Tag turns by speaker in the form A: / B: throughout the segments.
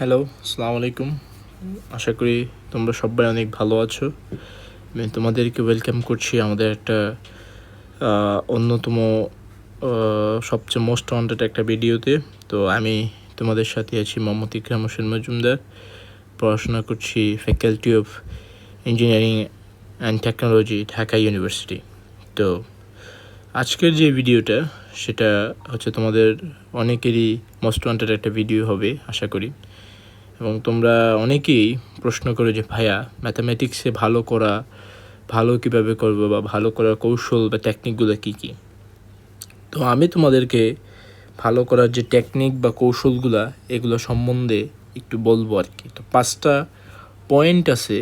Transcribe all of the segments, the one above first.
A: Hello আসসালামু আলাইকুম আশা করি তোমরা সবাই অনেক ভালো আছো। আমি তোমাদেরকে ওয়েলকাম করছি আমাদের একটা অন্যতম সবচেয়ে মোস্ট ওয়ান্টেড একটা ভিডিওতে। তো আমি তোমাদের সাথে আছি মোহাম্মদ ইকরাম হোসেন মজুমদার। পড়াশোনা করছি faculty of engineering and technology Dhaka university তো আজকের যে ভিডিওটা, সেটা হচ্ছে তোমাদের অনেকেরই মোস্ট ওয়ান্টেড একটা ভিডিও হবে, আশা করি। এবং তোমরা অনেকেই প্রশ্ন করো যে, ভাইয়া ম্যাথামেটিক্সে ভালো করা, ভালো কীভাবে করব বা ভালো করার কৌশল বা টেকনিকগুলো কী কী? তো আমি তোমাদেরকে ভালো করার যে টেকনিক বা কৌশলগুলা, এগুলো সম্বন্ধে একটু বলব আর কি তো পাঁচটা পয়েন্ট আছে।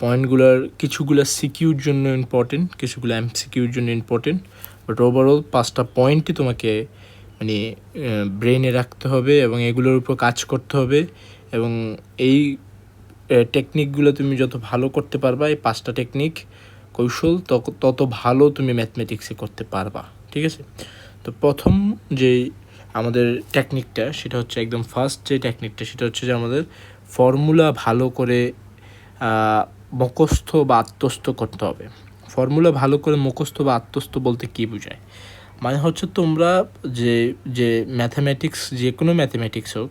A: পয়েন্টগুলোর কিছুগুলো সিকিউর জন্য ইম্পর্টেন্ট কিছুগুলো এমসিকিউর জন্য ইম্পর্টেন্ট বাট ওভারঅল পাঁচটা পয়েন্টই তোমাকে মানে ব্রেনে রাখতে হবে এবং এগুলোর উপর কাজ করতে হবে। এবং এই টেকনিকগুলো তুমি যত ভালো করতে পারবা, এই পাঁচটা টেকনিক কৌশল তত ভালো তুমি ম্যাথমেটিক্সে করতে পারবা, ঠিক আছে? তো প্রথম যে আমাদের টেকনিকটা সেটা হচ্ছে একদম ফার্স্ট যে টেকনিকটা সেটা হচ্ছে যে আমাদের ফর্মুলা ভালো করে মুখস্থ বা আত্মস্থ করতে হবে। ফর্মুলা ভালো করে মুখস্থ বা আত্মস্থ বলতে কী বোঝায়? মানে হচ্ছে তোমরা যে যে ম্যাথামেটিক্স যে কোনো ম্যাথামেটিক্স হোক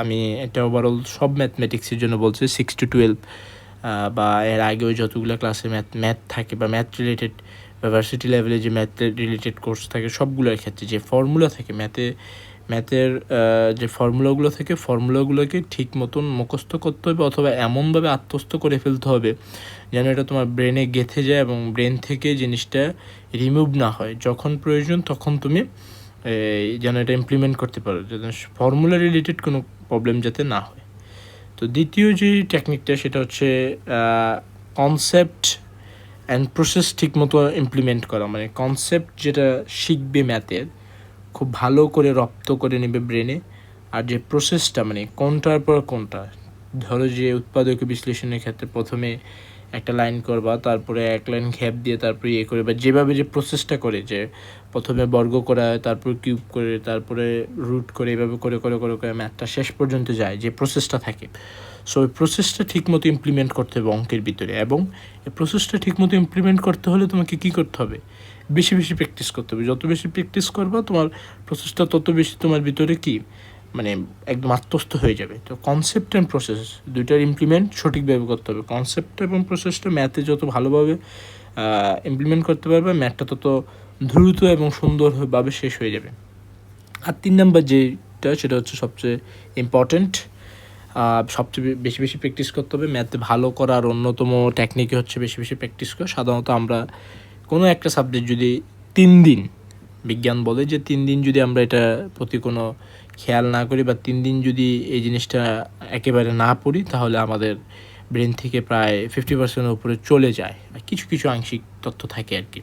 A: আমি এটা ওভারঅল সব ম্যাথমেটিক্সের জন্য বলছি সিক্স টু টুয়েলভ বা এর আগেও যতগুলো ক্লাসে ম্যাথ ম্যাথ থাকে বা ম্যাথ রিলেটেড ভার্সিটি লেভেলে যে ম্যাথ রিলেটেড কোর্স থাকে, সবগুলোর ক্ষেত্রে যে ফর্মুলা থাকে ম্যাথে ম্যাথের যে ফর্মুলাগুলো থেকে, ফর্মুলাগুলোকে ঠিক মতন মুখস্থ করতে হবে অথবা এমনভাবে আত্মস্থ করে ফেলতে হবে যেন এটা তোমার ব্রেনে গেঁথে যায় এবং ব্রেন থেকে জিনিসটা রিমুভ না হয়। যখন প্রয়োজন তখন তুমি যেন এটা ইমপ্লিমেন্ট করতে পারো, যেন ফর্মুলা রিলেটেড কোনো প্রবলেম যাতে না হয়। তো দ্বিতীয় যে টেকনিকটা সেটা হচ্ছে কনসেপ্ট অ্যান্ড প্রসেস ঠিকমতো ইমপ্লিমেন্ট করা। মানে কনসেপ্ট যেটা শিখবে ম্যাথের খুব ভালো করে রপ্ত করে নেবে ব্রেনে আর যে প্রসেসটা মানে কোনটার পর কোনটা, ধরো যে উৎপাদক বিশ্লেষণের ক্ষেত্রে প্রথমে একটা লাইন করবা, তারপরে এক লাইন ঘ্যাপ দিয়ে তারপরে ইয়ে করে, বা যেভাবে যে প্রসেসটা করে, যে প্রথমে বর্গ করা হয় তারপর কিউব করে, তারপরে রুট করে, এভাবে করে করে করে করে ম্যাথটা শেষ পর্যন্ত যায়, যে প্রসেসটা থাকে। সো ওই প্রসেসটা ঠিকমতো ইমপ্লিমেন্ট করতে হবে অঙ্কের ভিতরে, এবং এই প্রসেসটা ঠিকমতো ইমপ্লিমেন্ট করতে হলে তোমাকে কী করতে হবে? বেশি বেশি প্র্যাকটিস করতে হবে। যত বেশি প্র্যাকটিস করবা, তোমার প্রসেসটা তত বেশি তোমার ভিতরে কি মানে একদম আত্মস্থ হয়ে যাবে। তো কনসেপ্ট অ্যান্ড প্রসেস দুইটার ইমপ্লিমেন্ট সঠিকভাবে করতে হবে। কনসেপ্ট এবং প্রসেসটা ম্যাথে যত ভালোভাবে ইমপ্লিমেন্ট করতে পারবে ম্যাথটা তত দ্রুত এবং সুন্দরভাবে শেষ হয়ে যাবে। আর তিন নাম্বার যেটা, সেটা হচ্ছে সবচেয়ে ইম্পর্ট্যান্ট সবচেয়ে বেশি বেশি প্র্যাকটিস করতে হবে। ম্যাথে ভালো করার অন্যতম টেকনিকে হচ্ছে বেশি বেশি প্র্যাকটিস করা। সাধারণত আমরা কোনো একটা সাবজেক্ট যদি তিন দিন, বিজ্ঞান বলে যে তিন দিন যদি আমরা এটা প্রতি কোনো খেয়াল না করি বা তিন দিন যদি এই জিনিসটা একেবারে না পড়ি, তাহলে আমাদের ব্রেন থেকে প্রায় ফিফটি পার্সেন্টের উপরে চলে যায়। কিছু কিছু আংশিক তথ্য থাকে আর কি।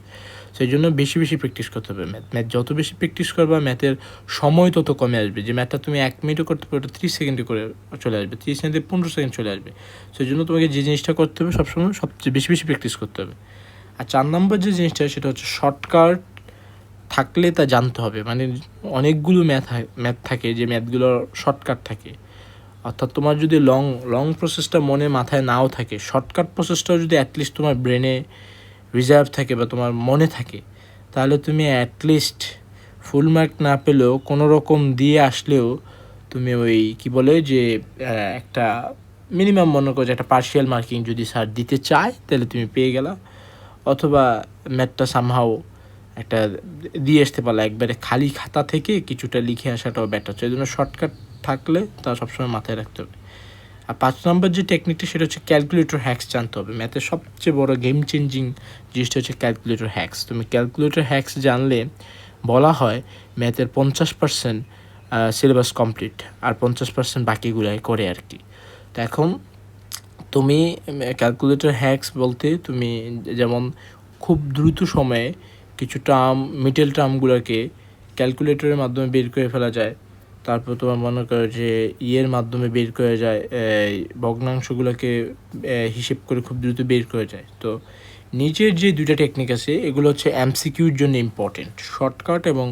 A: সেই জন্য বেশি বেশি প্র্যাকটিস করতে হবে ম্যাথ ম্যাথ যত বেশি প্র্যাকটিস করবা ম্যাথের সময় তত কমে আসবে। যে ম্যাথটা তুমি এক মিনিটও করতে পারো ত্রিশ সেকেন্ডে করে চলে আসবে। ত্রিশ সেকেন্ডে পনেরো সেকেন্ড চলে আসবে। সেই জন্য তোমাকে যে জিনিসটা করতে হবে, সবসময় সবচেয়ে বেশি বেশি প্র্যাকটিস করতে হবে। আর চার নম্বর যে জিনিসটা, সেটা হচ্ছে শর্টকাট থাকলে তা জানতে হবে। মানে অনেকগুলো ম্যাথ ম্যাথ থাকে, যে ম্যাথগুলো শর্টকাট থাকে। অর্থাৎ তোমার যদি লং লং প্রসেসটা মনে মাথায় নাও থাকে শর্টকাট প্রসেসটাও যদি অ্যাটলিস্ট তোমার ব্রেনে রিজার্ভ থাকে বা তোমার মনে থাকে, তাহলে তুমি অ্যাটলিস্ট ফুল মার্ক না পেলেও, কোনো রকম দিয়ে আসলেও তুমি ওই কি বলে যে একটা মিনিমাম মনে করো যে একটা পার্শিয়াল মার্কিং যদি স্যার দিতে চায়, তাহলে তুমি পেয়ে গেলা। অথবা ম্যাথটা সামহাও একটা দিয়ে আসতে পারলে। একবারে খালি খাতা থেকে কিছুটা লিখে আসাটাও বেটার সেই জন্য শর্টকাট থাকলে তা সবসময় মাথায় রাখতে হবে। আর পাঁচ নম্বর যে টেকনিকটা সেটা হচ্ছে ক্যালকুলেটর হ্যাক্স জানতে হবে। ম্যাথের সবচেয়ে বড় গেম চেঞ্জিং জিনিসটা হচ্ছে ক্যালকুলেটর হ্যাক্স তুমি ক্যালকুলেটর হ্যাক্স জানলে বলা হয় ম্যাথের পঞ্চাশ পার্সেন্ট সিলেবাস কমপ্লিট আর পঞ্চাশ পার্সেন্ট বাকিগুলাই করে আর কি। তো এখন তুমি ক্যালকুলেটর হ্যাক্স বলতে তুমি যেমন খুব দ্রুত সময়ে কিছু টার্ম মিডল টার্মগুলোকে ক্যালকুলেটরের মাধ্যমে বের করে ফেলা যায়। তারপর তোমার মনে করো যে ইয়ের মাধ্যমে বের করে যায় ভগ্নাংশগুলোকে হিসেব করে খুব দ্রুত বের করে যায়। তো নিচের যে দুইটা টেকনিক আছে, এগুলো হচ্ছে এমসিকিউর জন্য ইম্পর্টেন্ট শর্টকাট এবং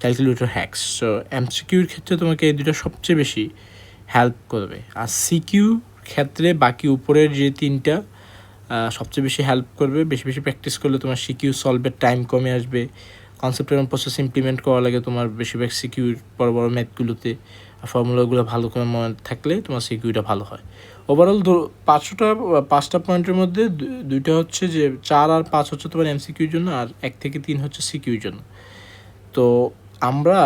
A: ক্যালকুলেটর হ্যাক্স সো এমসিকিউর ক্ষেত্রে তোমাকে এই দুটো সবচেয়ে বেশি হেল্প করবে। আর সিকিউ ক্ষেত্রে বাকি উপরের যে তিনটা সবচেয়ে বেশি হেল্প করবে, বেশি বেশি প্র্যাকটিস করলে তোমার সিকিউ সলভের টাইম কমে আসবে কনসেপ্ট এবং প্রসেস ইমপ্লিমেন্ট করা লাগে তোমার বেশিরভাগ সিকিউর বড় বড় ম্যাথগুলোতে ফর্মুলাগুলো ভালো করে মনে থাকলে তোমার সিকিউটা ভালো হয়। ওভারঅল পাঁচশোটা, পাঁচটা পয়েন্টের মধ্যে দুইটা হচ্ছে যে চার আর পাঁচ হচ্ছে তোমার এমসিকিউর জন্য, আর এক থেকে তিন হচ্ছে সিকিউর জন্য। তো আমরা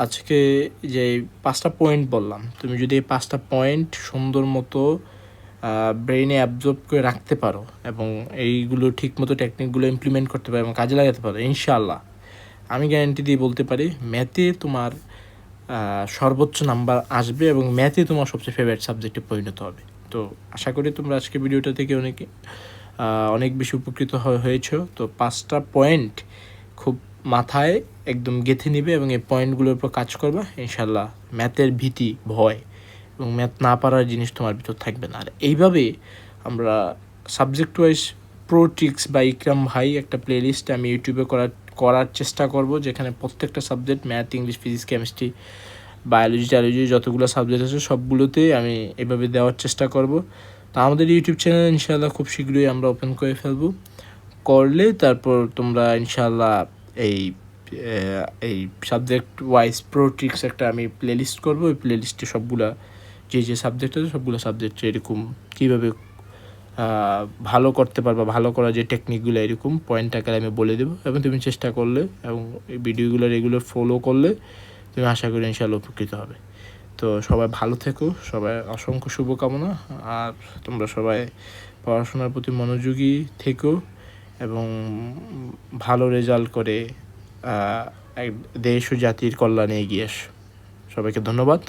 A: আজকে যে পাঁচটা পয়েন্ট বললাম, তুমি যদি এই পাঁচটা পয়েন্ট সুন্দর মতো ব্রেনে অ্যাবজর্ব করে রাখতে পারো এবং এইগুলো ঠিকমতো টেকনিকগুলো ইমপ্লিমেন্ট করতে পারো এবং কাজে লাগাতে পারো, ইনশাআল্লাহ। আমি গ্যারান্টি দিয়ে বলতে পারি ম্যাথে তোমার সর্বোচ্চ নাম্বার আসবে এবং ম্যাথে তোমার সবচেয়ে ফেভারিট সাবজেক্টে পরিণত হবে। তো আশা করি তোমরা আজকে ভিডিওটা থেকে অনেকে অনেক বেশি উপকৃত হয়ে- হয়েছো। তো পাঁচটা পয়েন্ট খুব মাথায় একদম গেঁথে নিবে এবং এই পয়েন্টগুলোর উপর কাজ করবা ইনশাল্লাহ ম্যাথের ভীতি, ভয় এবং ম্যাথ না পারার জিনিস তোমার ভিতর থাকবে না। আর এইভাবে আমরা সাবজেক্ট ওয়াইজ প্রো ট্রিক্স বা ইকরাম ভাই একটা প্লেলিস্ট আমি ইউটিউবে করার করার চেষ্টা করব, যেখানে প্রত্যেকটা subject math English physics chemistry biology টায়োলজি যতগুলো সাবজেক্ট আছে সবগুলোতে আমি এভাবে দেওয়ার চেষ্টা করব। তো আমাদের ইউটিউব চ্যানেল ইনশাআল্লাহ খুব শীঘ্রই আমরা ওপেন করে ফেলব। করলে তারপর তোমরা ইনশাআল্লাহ এই এই সাবজেক্ট ওয়াইজ প্রো ট্রিক্স একটা আমি প্লেলিস্ট করব। ওই প্লেলিস্টে সবগুলা, যে যে সাবজেক্ট আছে সবগুলো সাবজেক্টে এরকম কীভাবে ভালো করতে পারবা, ভালো করা যে টেকনিকগুলো এরকম পয়েন্ট আকারে আমি বলে দেবো এবং তুমি চেষ্টা করলে এবং এই ভিডিওগুলো রেগুলার ফলো করলে তুমি আশা করি ইনশাআল্লাহ উপকৃত হবে। তো সবাই ভালো থেকো, সবাই অসংখ্য শুভকামনা, আর তোমরা সবাই পড়াশোনার প্রতি মনোযোগী থেকো। এবং ভালো রেজাল্ট করে দেশ ও জাতির কল্যাণে এগিয়ে আস সবাইকে ধন্যবাদ।